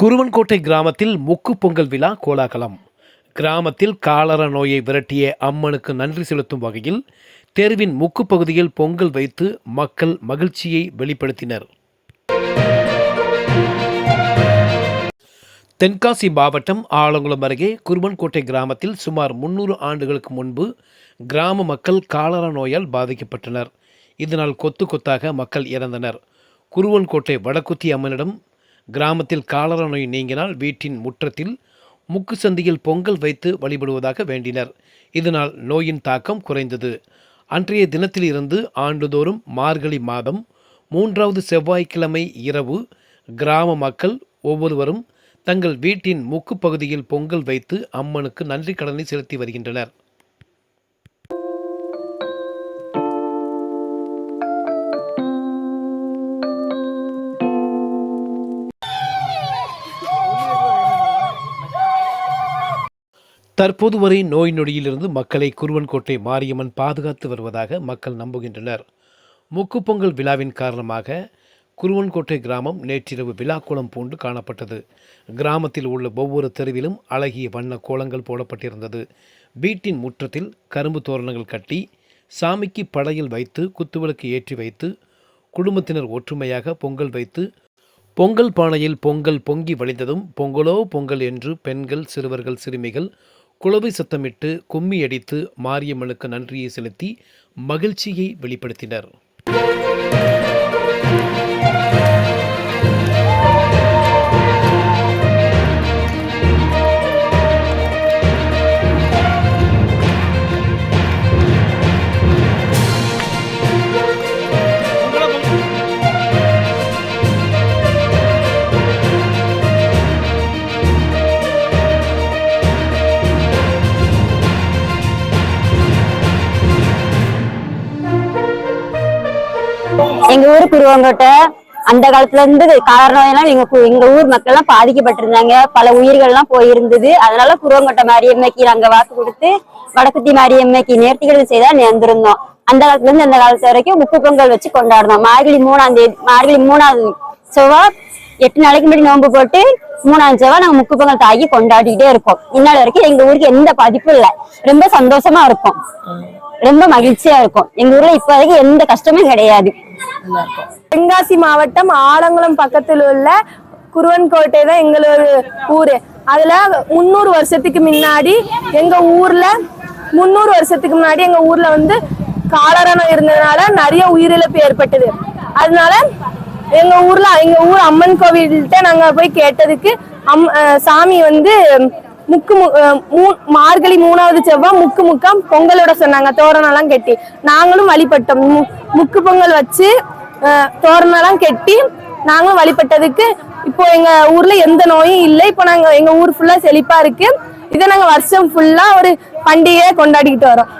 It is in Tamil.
குருவன்கோட்டை கிராமத்தில் முக்கு பொங்கல் விழா கோலாகலம். கிராமத்தில் காலரா நோயை விரட்டிய அம்மனுக்கு நன்றி செலுத்தும் வகையில் தெருவின் முக்கு பகுதியில் பொங்கல் வைத்து மக்கள் மகிழ்ச்சியை வெளிப்படுத்தினர். தென்காசி மாவட்டம் ஆலங்குளம் அருகே குருவன்கோட்டை கிராமத்தில் சுமார் முன்னூறு ஆண்டுகளுக்கு முன்பு கிராம மக்கள் காலரா நோயால் பாதிக்கப்பட்டனர். இதனால் கொத்து கொத்தாக மக்கள் இறந்தனர். குருவன்கோட்டை வடக்குத்தி அம்மனிடம் கிராமத்தில் காலரா நோய் நீங்கினால் வீட்டின் முற்றத்தில் முக்கு சந்தியில் பொங்கல் வைத்து வழிபடுவதாக வேண்டினர். இதனால் நோயின் தாக்கம் குறைந்தது. அன்றைய தினத்திலிருந்து ஆண்டுதோறும் மார்கழி மாதம் மூன்றாவது செவ்வாய்க்கிழமை இரவு கிராம மக்கள் ஒவ்வொருவரும் தங்கள் வீட்டின் முக்கு பகுதியில் பொங்கல் வைத்து அம்மனுக்கு நன்றி கடனை செலுத்தி வருகின்றனர். தற்போது வரை நோய் நொடியிலிருந்து மக்களை குருவன்கோட்டை மாரியம்மன் பாதுகாத்து வருவதாக மக்கள் நம்புகின்றனர். முக்கு பொங்கல் விழாவின் காரணமாக குருவன்கோட்டை கிராமம் நேற்றிரவு விழாக்கோலம் பூண்டு காணப்பட்டது. கிராமத்தில் உள்ள ஒவ்வொரு தெருவிலும் அழகிய வண்ண கோலங்கள் போடப்பட்டிருந்தது. வீட்டின் முற்றத்தில் கரும்பு தோரணங்கள் கட்டி சாமிக்கு படையில் வைத்து குத்துவிளக்கு ஏற்றி வைத்து குடும்பத்தினர் ஒற்றுமையாக பொங்கல் வைத்து பொங்கல் பானையில் பொங்கல் பொங்கி வழிந்ததும் பொங்கலோ பொங்கல் என்று பெண்கள் சிறுவர்கள் சிறுமிகள் குளவை சத்தமிட்டு கும்மி அடித்து மாரியம்மனுக்கு நன்றியை செலுத்தி மகிழ்ச்சியை வெளிப்படுத்தினர். எங்க ஊர் குருவங்கோட்டை அந்த காலத்துல இருந்து கார நோயெல்லாம் எங்க எங்க ஊர் மக்கள் எல்லாம் பாதிக்கப்பட்டிருந்தாங்க. பல உயிர்கள் எல்லாம் போயிருந்தது. அதனால குருவங்கோட்டை மாரியம்மைக்கு நாங்க வாக்கு கொடுத்து வடக்குத்தி மாரியம்மைக்கு நேர்த்திகள் செய்தா நேர்ந்திருந்தோம். அந்த காலத்துல இருந்து அந்த காலத்து வரைக்கும் உப்பு பொங்கல் வச்சு கொண்டாடுறோம் மார்கழி மூணாம் தேதி மார்கழி மூணாவது செவ்வா எட்டு நாளைக்கு முன்னாடி நோன்பு போட்டு மூணாம் செவ்வாய் நாங்க முக்கு பொங்கல் தாக்கி கொண்டாடிட்டே இருக்கோம் இந்நாள் வரைக்கும் எங்க ஊருக்கு எந்த பாதிப்பும் இல்லை. ரொம்ப சந்தோஷமா இருக்கும். ரொம்ப மகிழ்ச்சியா இருக்கும். எங்க ஊர்ல இப்ப வரைக்கும் எந்த கஷ்டமும் கிடையாது. தென்காசி மாவட்டம் ஆலங்குளம் பக்கத்தில் உள்ள குருவன்கோட்டை தான் எங்களோட ஊர். அதில் முந்நூறு வருஷத்துக்கு முன்னாடி எங்க ஊர்ல முந்நூறு வருஷத்துக்கு முன்னாடி எங்கள் ஊர்ல வந்து காலரணம் இருந்ததுனால நிறைய உயிரிழப்பு ஏற்பட்டது. அதனால எங்க ஊர்ல எங்க ஊர் அம்மன் கோவில்கிட்ட நாங்க போய் கேட்டதுக்கு அம் சாமி வந்து முக்கு மு- மூ- மார்கழி மூணாவது செவ்வாய் முக்கு முக்கா பொங்கலோட சொன்னாங்க. தோரணெல்லாம் கட்டி. நாங்களும் வழிபட்டோம். முக்கு பொங்கல் வச்சு தோரணெல்லாம் கட்டி நாங்களும் வழிபட்டதுக்கு இப்போ எங்க ஊர்ல எந்த நோயும் இல்லை. இப்போ நாங்க எங்க ஊர் ஃபுல்லா செழிப்பா இருக்கு. இதை நாங்க வருஷம் ஃபுல்லா ஒரு பண்டிகையை கொண்டாடிக்கிட்டு வரோம்.